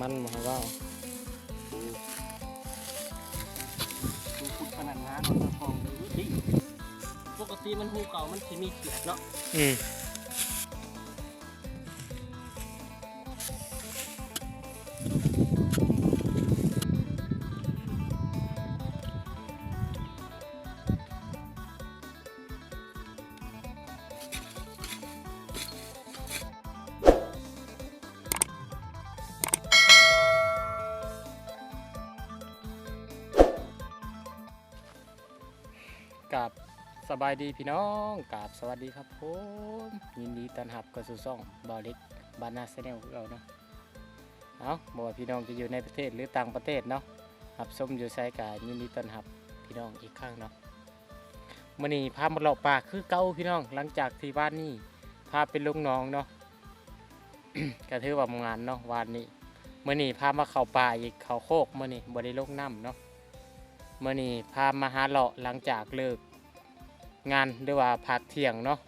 มันมาว่าดูขุดขนาดน้ำของทองดูดิปกติมันหูเก่ามันสิมีเขียดเนาะอืม สบายดีพี่น้องกับสวัสดีครับผมยินดีต้อนรับเข้าสู่ช่องบอลิกบานาแนลเราเนาะเอาบอกว่าพี่น้องจะอยู่ในประเทศหรือต่างประเทศเนาะรับชมอยู่ใช้กายินดีต้อนรับพี่น้องอีกครั้งเนาะมื่อนี้พามาเลาะป่าคือเก่าพี่น้อง หลังจากที่บ้านนี้พาเป็นลุงน้องเนาะก็ถือว่างานเนาะวานนี้มื่อนี้พามาเข้าป่าอีกเข้าโคกมื่อนี้บ่ได้ลงน้ำเนาะมื่อนี้พามาหาเลาะหลังจากเลิก งานหรือว่าพักเที่ยงเนาะ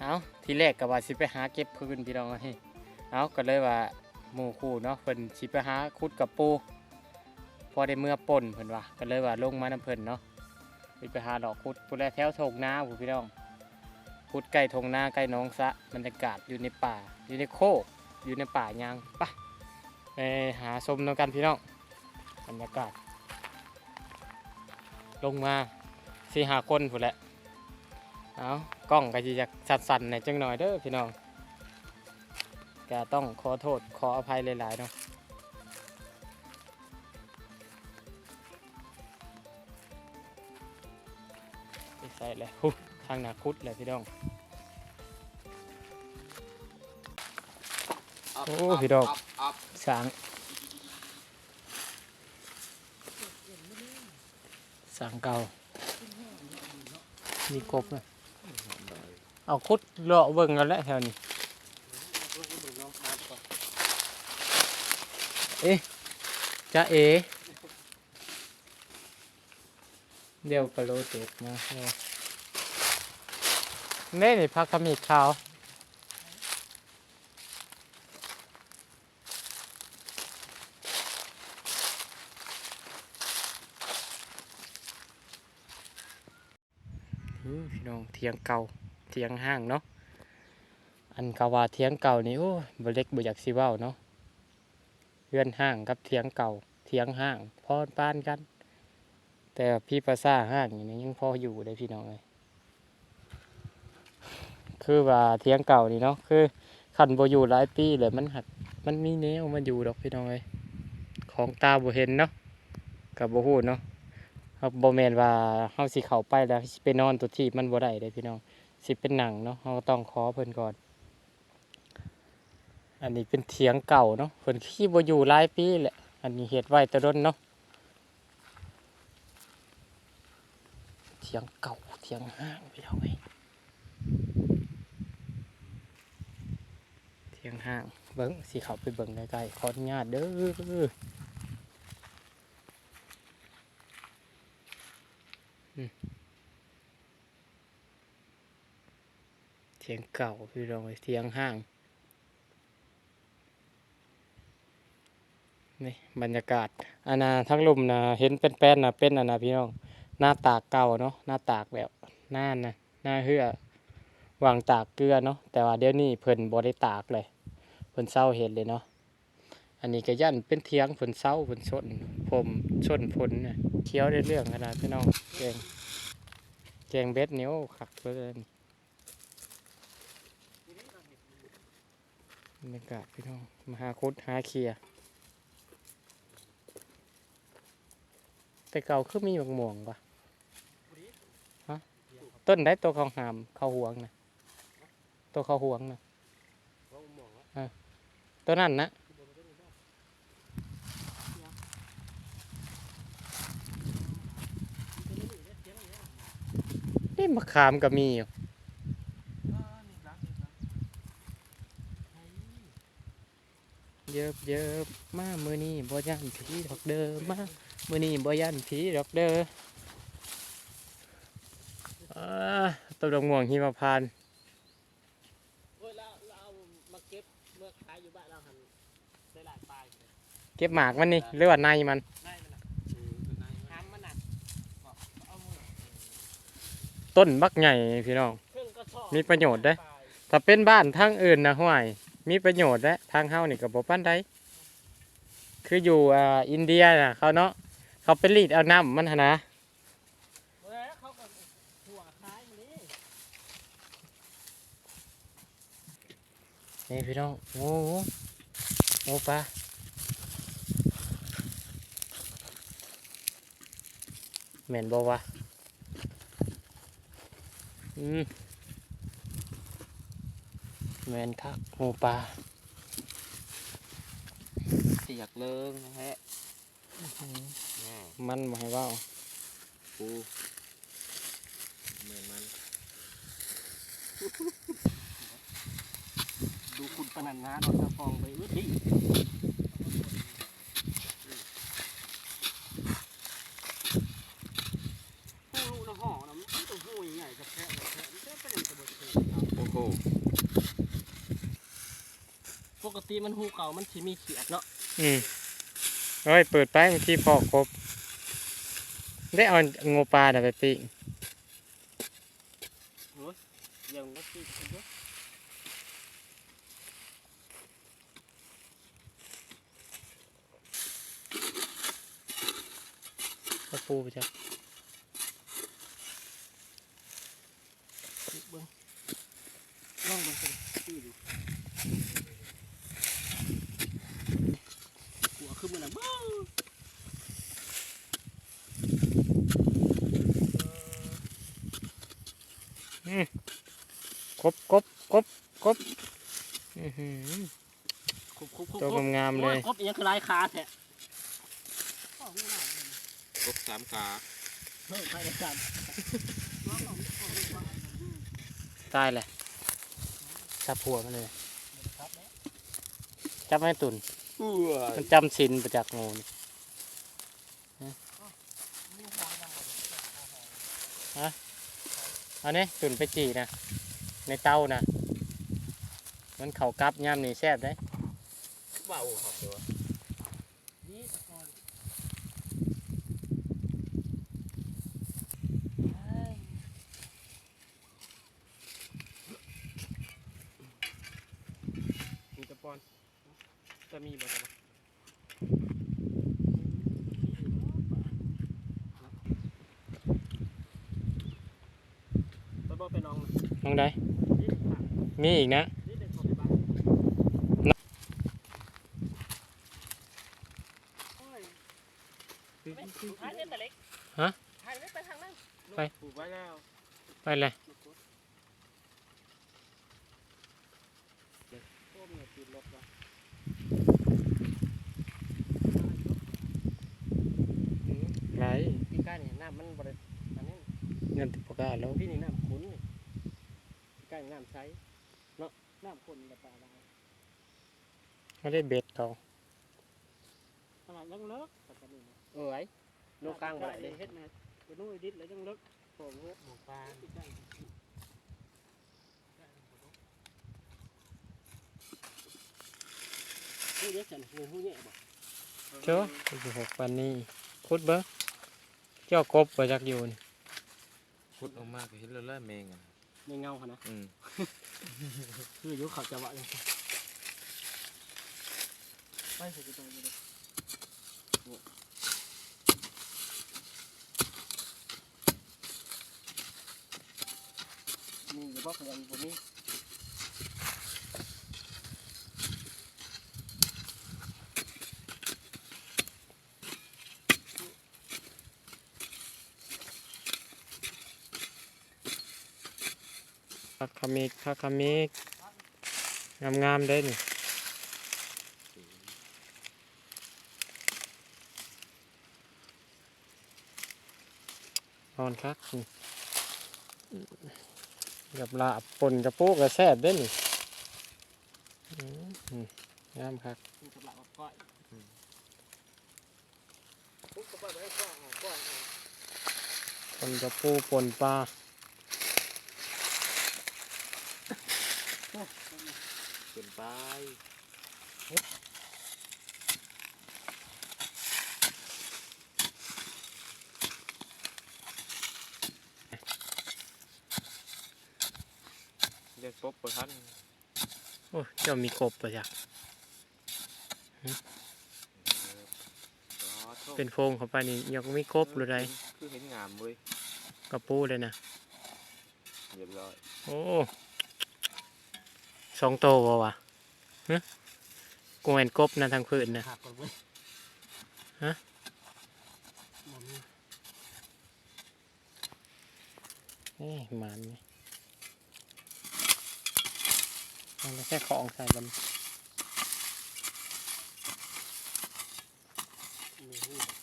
เอาทีแรกก็ว่าสิไปหาเก็บพื้นพี่น้องให้เอาก็เลยว่าหมู่คู่เนาะเพิ่นสิไปหาคุดกับปูพอได้เมื่อป่นเพิ่นว่าก็เลยว่าลงมาน้ำเพิ่นเนาะสิไปหาดอกคุดพุ่นแลแถวทงนาผู้พี่น้องคุดใกล้ทงนาใกล้หน้องสะบรรยากาศอยู่ในป่าอยู่ในโคกอยู่ในป่ายางไปไปหาชมนำกันพี่น้องบรรยากาศ ลงมา สี่หาคนผู้นแหละเอากล้องก็จะอยากสั่นๆหน่อยจังหน่อยเด้อพี่น้องแกต้องขอโทษขออภัยหลายๆเนาะไปใส่เลยหุบทางหนาคุดเลยพี่น้อง โอ้พี่ดอกสางสางเก่า มีกบเลยเอาคุดเลาะเบิ่งกันแล้วแถวนี้ เอ๊ะจะเอ เดี๋ยวกระโลเด็กมาเน่นี่พักขมิดขาว พี่น้องเทียงเก่าเทียงห้างเนาะอันกาวาเทียงเก่านี่โอ้บเล็กบอยากสิเว้าเนาะเพื่อนห้างกับเถียงเก่าเถียงห้างพอป้านกัน แต่พี่ประสาห้างอย่างนี้ยังพออยู่เลยพี่น้องเลยคือว่าเถียงเก่านี่เนาะคือขันบอยู่หลายปีเลยมันหักมันมีแนวมันอยู่ดอกพี่น้องเลยของตาบ่เห็นเนาะกับบ่ฮู้เนาะ ครับบ่แม่นว่าเฮาสิเข้าไปแล้วสิไปนอนตัวที่มันบ่ได้เด้พี่น้องสิเป็นหนังเนาะเฮาก็ต้องขอเพิ่นก่อน อันนี้เป็นเถียงเก่าเนาะเพิ่นขี้บ่อยู่หลายปีแหละอันนี้เฮ็ดไว้ต่ดนเนาะเถียงเก่าเถียงห้างพี่เอาไว้เถียงห้างเบิ้งสิเขาไปเบิ้งใกล้ๆขออนุญาตเด้อ เถียงเก่าพี่น้องเอ้ยเถียงห้างนี่บรรยากาศอันนาทั้งลุ่มนะเห็นเป็นแป้นนะเป็นอันนะพี่น้องหน้าตากเก่าเนาะหน้าตากแบบหน้านะหน้าเหือวางตากเกลือเนาะแต่ว่าเดี๋ยวนี้เพิ่นบ่ได้ตากเลยเพิ่นเศร้าเห็นเลยเนาะอันนี้ก็ยันเป็นเทียงเพิ่นเศร้าเพิ่นชนผมชนผลน่ะเคี้ยวได้เรื่องขนาดพี่น้องแกงแกงเบ็ดนิ้วขักเลย บรรยากาศพี่น้องมหาคุดหาเคลียแต่เก่าคือมีหมวกม่วงปะฮะต้นได้ตัวเขาหามเขาหวงนะตัวเขาหวงนะตัวนั้นนะนี่มะขามก็มีอยู่ เยิบเยิบมามือนี้บ่ยันผีดอกเดิมมามื่อนี้บ่ยันผีดอกเด้ออ่าต้นดอกม่วงหิมพานต์เฮ้ยเราเราเอามาเก็บเมื่อขายอยู่บ้านเราหันได้หลายปลายเก็บหมากมันนี่หรือว่าในมัน ได้มันน่ะห้ามมันน่ะบอกเอามือต้นบักใหญ่พี่น้องครึ่งก็ชอบมีประโยชน์เด้ ถ้าเป็นบ้านทางอื่นนะห้วย มีประโยชน์และทางเฮานี่ก็บ่ปานใดคืออยู่อ่าอินเดียน่ะเขาเนาะเขาไปรีดเอาน้ำมันหั่นนะเว้ยเขาก็หัวคล้ายมันนี่นี่พี่น้องโอ้โหโอ้ปลาแม่นบ่วะอืม แม่นคักโอ้ปลาเสียกเลิงนะฮะแน่มันบ่ให้เว้าปูเหมือนมัน ดูคุณปนันนาโดนตะฟองไปอุ้ยดิผู้รู้นะห่อนะมันต้องหูใหญ่ๆกับแพะกับแพะมันจะเป็นกระบอกเสือครับโอ้โห ปกติมันหูเก่ามันสิมีเขียดเนาะอืมเฮ้ยเปิดไปเมื่อกี้พอครบได้เอางูปลาน่ะไปปิ้งยังก็ติดกันเยอะเอาปูไปจ้ะเบิ้งลองเบิ้งกันตีดูหัวขึ้นมาแล้วเบิ้ง ครบครบครบครบอื้อหือคุบคุบคุบตัวคุบงามๆเลโอ้ยยครบอีกอยังคือลายขาแท้ครบสามขาเฮ้ยไปเลยกันตายเลยจับหัวมันเลยจับให้ตุนอ้วมันจำสินประจักษ์งูนี่ฮะฮะเอาเนี่ยตุนไปจีนะในเตานะมันเข่ากับย่ำนี่แซ่บได้เบาครับตัวนี่ตะกอนมีตะปอนจะมีบ่ตะปอนไปบอกไป น้องนะน้องได้นี่ค่ะมีอีกนะนี่เด็กของไปบ้านโอ้ยไม่ท้ายเนี่ยแต่เล็กฮะท้ายไม่ไปทางนั้นไปปลูกไว้แล้วไปเลยพวกเนี่ยติดลบแล้วไรพี่ก้าเนี่ยน้ำมันบริอันนี้เงินติดปากกาแล้วพี่นี่น้ำขุนนี่ พี่ก้านี่น้ำใสเนาะน้ำขุนแบบอะไรไม่ได้เบ็ดเขาขนาดยังเลิกแต่ก็นี่นะเอ้ยโลกลางบ่ได้เฮ็ดนะไปนู่นดิดแล้วยังเลิกโผล่หัวหมูปลาผู้เยอะจังเลยผู้เยอะบ่เจ้าอยู่หกปันนี้คุดเบิ้งเจ้ากบไปจักอยู่นี่พุดออกมากเห็นแล้วแมงอะ ในเงาค่ะนะ อืมคืออายุเขาจะว่าอย่างไรไปสิจะไปเลยนี่อย่าบอกอย่างผมนี่ พักขมิกพักขมิกงามงามๆได้นี่นอนคักนี่กับลาปนกระปุกกระแซบได้นี่งามคักมีกระบะกับก้อยปุ๊บกระบะไว้อยปนกระปูปนปลา เกินไปเรียกปบประทันโอ้เจ้ามีกบปะจ๊ะเป็นโฟงเข้าไปนี่ยังไม่กบหรือไรคือเห็นงามเลยกระปูเลยนะเรียบร้อย โอ้ สองโตวะวะฮะกูเห็นกบนะทางพื้นนะ หักก่อนเว้ยฮะ บ่มีเอ้ยหมันนี่มันแค่ของใส่มันมีหู